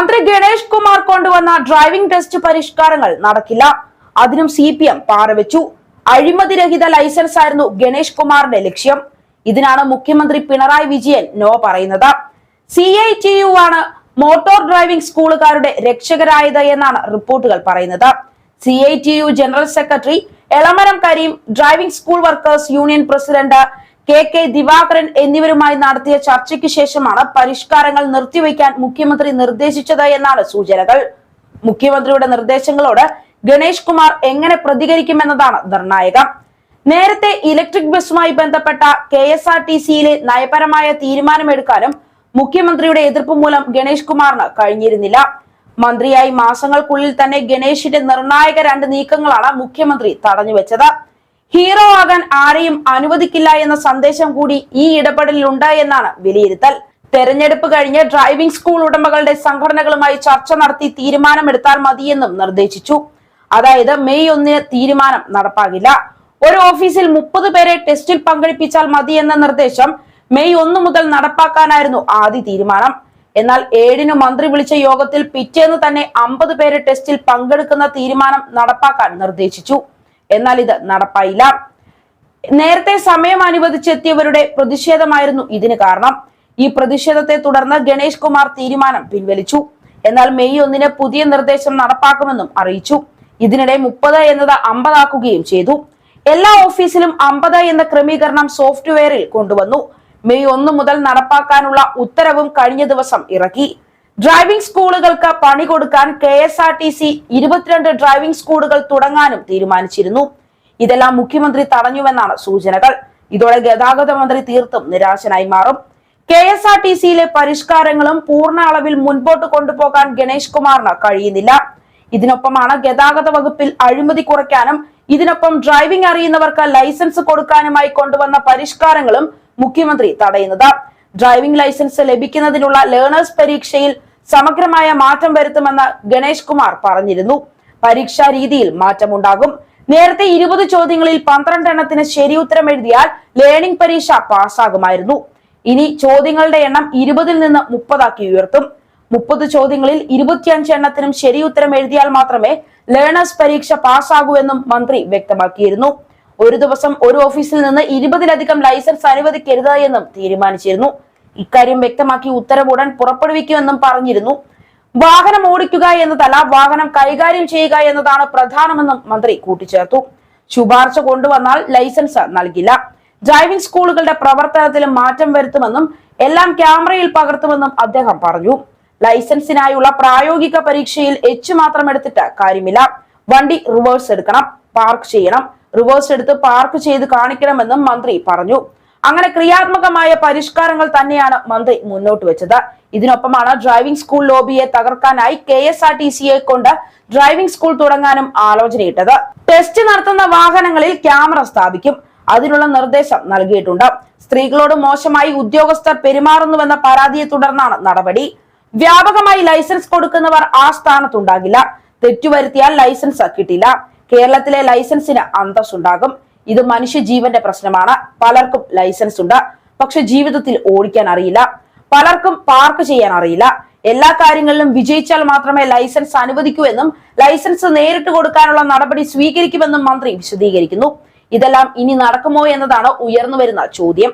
മന്ത്രി ഗണേഷ് കുമാർ കൊണ്ടുവന്ന driving test പരിഷ്കാരങ്ങൾ നടക്കില്ല. അതിനും സി പി എം പാറവെച്ചു അഴിമതിരഹിത ലൈസൻസ് ആയിരുന്നു ഗണേഷ് കുമാറിന്റെ ലക്ഷ്യം. ഇതിനാണ് മുഖ്യമന്ത്രി പിണറായി വിജയൻ നോ പറയുന്നത്. സി ഐ ടി യു ആണ് മോട്ടോർ ഡ്രൈവിംഗ് സ്കൂളുകാരുടെ രക്ഷകരായത് എന്നാണ് റിപ്പോർട്ടുകൾ പറയുന്നത്. C I T U general secretary Elamaram Kareem driving school workers union president K K Divakaran എന്നിവരുമായി നടത്തിയ ചർച്ചയ്ക്ക് ശേഷമാണ് പരിഷ്കാരങ്ങൾ നിർത്തിവെക്കാൻ മുഖ്യമന്ത്രി നിർദ്ദേശിച്ചത് എന്നാണ് സൂചനകൾ. മുഖ്യമന്ത്രിയുടെ നിർദ്ദേശങ്ങളോട് ഗണേഷ് കുമാർ എങ്ങനെ പ്രതികരിക്കുമെന്നതാണ് നിർണായകം. നേരത്തെ ഇലക്ട്രിക് ബസ്സുമായി ബന്ധപ്പെട്ട കെ എസ് ആർ ടി സിയിലെ നയപരമായ തീരുമാനമെടുക്കാനും മുഖ്യമന്ത്രിയുടെ എതിർപ്പ് മൂലം ഗണേഷ് കുമാറിന് കഴിഞ്ഞിരുന്നില്ല. മന്ത്രിയായി മാസങ്ങൾക്കുള്ളിൽ തന്നെ ഗണേഷിന്റെ നിർണായക രണ്ട് നീക്കങ്ങളാണ് മുഖ്യമന്ത്രി തടഞ്ഞുവെച്ചത്. ഹീറോ ആകാൻ ആരെയും അനുവദിക്കില്ല എന്ന സന്ദേശം കൂടി ഈ ഇടപെടലിൽ എന്നാണ് വിലയിരുത്തൽ. തെരഞ്ഞെടുപ്പ് കഴിഞ്ഞ് ഡ്രൈവിംഗ് സ്കൂൾ ഉടമകളുടെ സംഘടനകളുമായി ചർച്ച നടത്തി തീരുമാനമെടുത്താൽ മതിയെന്നും നിർദ്ദേശിച്ചു. അതായത് മെയ് ഒന്നിന് തീരുമാനം നടപ്പാകില്ല. ഒരു ഓഫീസിൽ മുപ്പത് പേരെ ടെസ്റ്റിൽ പങ്കെടുപ്പിച്ചാൽ മതി എന്ന നിർദ്ദേശം മെയ് ഒന്ന് മുതൽ നടപ്പാക്കാനായിരുന്നു ആദ്യ തീരുമാനം. എന്നാൽ ഏഴിന് മന്ത്രി വിളിച്ച യോഗത്തിൽ പിറ്റേന്ന് തന്നെ അമ്പത് പേരെ ടെസ്റ്റിൽ പങ്കെടുക്കുന്ന തീരുമാനം നടപ്പാക്കാൻ നിർദ്ദേശിച്ചു. എന്നാൽ ഇത് നടപ്പായില്ല. നേരത്തെ സമയം അനുവദിച്ചെത്തിയവരുടെ പ്രതിഷേധമായിരുന്നു ഇതിന് കാരണം. ഈ പ്രതിഷേധത്തെ തുടർന്ന് ഗണേഷ് കുമാർ തീരുമാനം പിൻവലിച്ചു. എന്നാൽ മെയ് ഒന്നിന് പുതിയ നിർദ്ദേശം നടപ്പാക്കുമെന്നും അറിയിച്ചു. ഇതിനിടെ മുപ്പത് എന്നത് അമ്പതാക്കുകയും ചെയ്തു. എല്ലാ ഓഫീസിലും അമ്പത് എന്ന ക്രമീകരണം സോഫ്റ്റ്വെയറിൽ കൊണ്ടുവന്നു. മെയ് ഒന്ന് മുതൽ നടപ്പാക്കാനുള്ള ഉത്തരവും കഴിഞ്ഞ ദിവസം ഇറക്കി. ഡ്രൈവിംഗ് സ്കൂളുകൾക്ക് പണി കൊടുക്കാൻ K S R T C ഇരുപത്തിരണ്ട് ഡ്രൈവിംഗ് സ്കൂളുകൾ തുടങ്ങാനും തീരുമാനിച്ചിരുന്നു. ഇതെല്ലാം മുഖ്യമന്ത്രി തടഞ്ഞുവെന്നാണ് സൂചനകൾ. ഇതോടെ ഗതാഗത മന്ത്രി തീർത്തും നിരാശനായി മാറും. കെ എസ് ആർ ടി സിയിലെ പരിഷ്കാരങ്ങളും പൂർണ അളവിൽ മുൻപോട്ട് കൊണ്ടുപോകാൻ ഗണേഷ് കുമാറിന് കഴിയുന്നില്ല. ഇതിനൊപ്പമാണ് ഗതാഗത വകുപ്പിൽ അഴിമതി കുറയ്ക്കാനും ഇതിനൊപ്പം ഡ്രൈവിംഗ് അറിയുന്നവർക്ക് ലൈസൻസ് കൊടുക്കാനുമായി കൊണ്ടുവന്ന പരിഷ്കാരങ്ങളും മുഖ്യമന്ത്രി തടയുന്നത്. ഡ്രൈവിംഗ് ലൈസൻസ് ലഭിക്കുന്നതിനുള്ള ലേണേഴ്സ് പരീക്ഷയിൽ സമഗ്രമായ മാറ്റം വരുത്തുമെന്ന് ഗണേഷ് കുമാർ പറഞ്ഞിരുന്നു. പരീക്ഷാ രീതിയിൽ മാറ്റമുണ്ടാകും. നേരത്തെ ഇരുപത് ചോദ്യങ്ങളിൽ പന്ത്രണ്ട് എണ്ണത്തിന് ശരി ഉത്തരം എഴുതിയാൽ ലേണിംഗ് പരീക്ഷ പാസ്സാകുമായിരുന്നു. ഇനി ചോദ്യങ്ങളുടെ എണ്ണം ഇരുപതിൽ നിന്ന് മുപ്പതാക്കി ഉയർത്തും. മുപ്പത് ചോദ്യങ്ങളിൽ ഇരുപത്തിയഞ്ച് എണ്ണത്തിനും ശരി ഉത്തരം എഴുതിയാൽ മാത്രമേ ലേണേഴ്സ് പരീക്ഷ പാസ്സാകൂ എന്നും മന്ത്രി വ്യക്തമാക്കിയിരുന്നു. ഒരു ദിവസം ഒരു ഓഫീസിൽ നിന്ന് ഇരുപതിലധികം ലൈസൻസ് അനുവദിക്കരുത് എന്നും തീരുമാനിച്ചിരുന്നു. ഇക്കാര്യം വ്യക്തമാക്കി ഉത്തരവ് ഉടൻ പുറപ്പെടുവിക്കുമെന്നും പറഞ്ഞിരുന്നു. വാഹനം ഓടിക്കുക എന്നതല്ല വാഹനം കൈകാര്യം ചെയ്യുക എന്നതാണ് പ്രധാനമെന്നും മന്ത്രി കൂട്ടിച്ചേർത്തു. ശുപാർശ കൊണ്ടുവന്നാൽ ലൈസൻസ് നൽകില്ല. ഡ്രൈവിംഗ് സ്കൂളുകളുടെ പ്രവർത്തനത്തിലും മാറ്റം വരുത്തുമെന്നും എല്ലാം ക്യാമറയിൽ പകർത്തുമെന്നും അദ്ദേഹം പറഞ്ഞു. ലൈസൻസിനായുള്ള പ്രായോഗിക പരീക്ഷയിൽ എച്ച് മാത്രം എടുത്തിട്ട് കാര്യമില്ല. വണ്ടി റിവേഴ്സ് എടുക്കണം പാർക്ക് ചെയ്യണം. റിവേഴ്സ് എടുത്ത് പാർക്ക് ചെയ്ത് കാണിക്കണമെന്നും മന്ത്രി പറഞ്ഞു. അങ്ങനെ ക്രിയാത്മകമായ പരിഷ്കാരങ്ങൾ തന്നെയാണ് മന്ത്രി മുന്നോട്ട് വെച്ചത്. ഇതിനൊപ്പമാണ് ഡ്രൈവിംഗ് സ്കൂൾ ലോബിയെ തകർക്കാനായി കെ എസ് ആർ ടി സിയെ കൊണ്ട് ഡ്രൈവിംഗ് സ്കൂൾ തുടങ്ങാനും ആലോചനയിട്ടത്. ടെസ്റ്റ് നടത്തുന്ന വാഹനങ്ങളിൽ ക്യാമറ സ്ഥാപിക്കും. അതിനുള്ള നിർദ്ദേശം നൽകിയിട്ടുണ്ട്. സ്ത്രീകളോട് മോശമായി ഉദ്യോഗസ്ഥർ പെരുമാറുന്നുവെന്ന പരാതിയെ തുടർന്നാണ് നടപടി. വ്യാപകമായി ലൈസൻസ് കൊടുക്കുന്നവർ ആ സ്ഥാനത്തുണ്ടാകില്ല. തെറ്റുവരുത്തിയാൽ ലൈസൻസ് കിട്ടില്ല. കേരളത്തിലെ ലൈസൻസിന് അന്തസ്സുണ്ടാകും. ഇത് മനുഷ്യജീവന്റെ പ്രശ്നമാണ്. പലർക്കും ലൈസൻസ് ഉണ്ട്. പക്ഷെ ജീവിതത്തിൽ ഓടിക്കാൻ അറിയില്ല. പലർക്കും പാർക്ക് ചെയ്യാൻ അറിയില്ല. എല്ലാ കാര്യങ്ങളിലും വിജയിച്ചാൽ മാത്രമേ ലൈസൻസ് അനുവദിക്കൂ എന്നും ലൈസൻസ് നേരിട്ട് കൊടുക്കാനുള്ള നടപടി സ്വീകരിക്കുമെന്നും മന്ത്രി വിശദീകരിക്കുന്നു. ഇതെല്ലാം ഇനി നടക്കുമോ എന്നതാണ് ഉയർന്നു ചോദ്യം.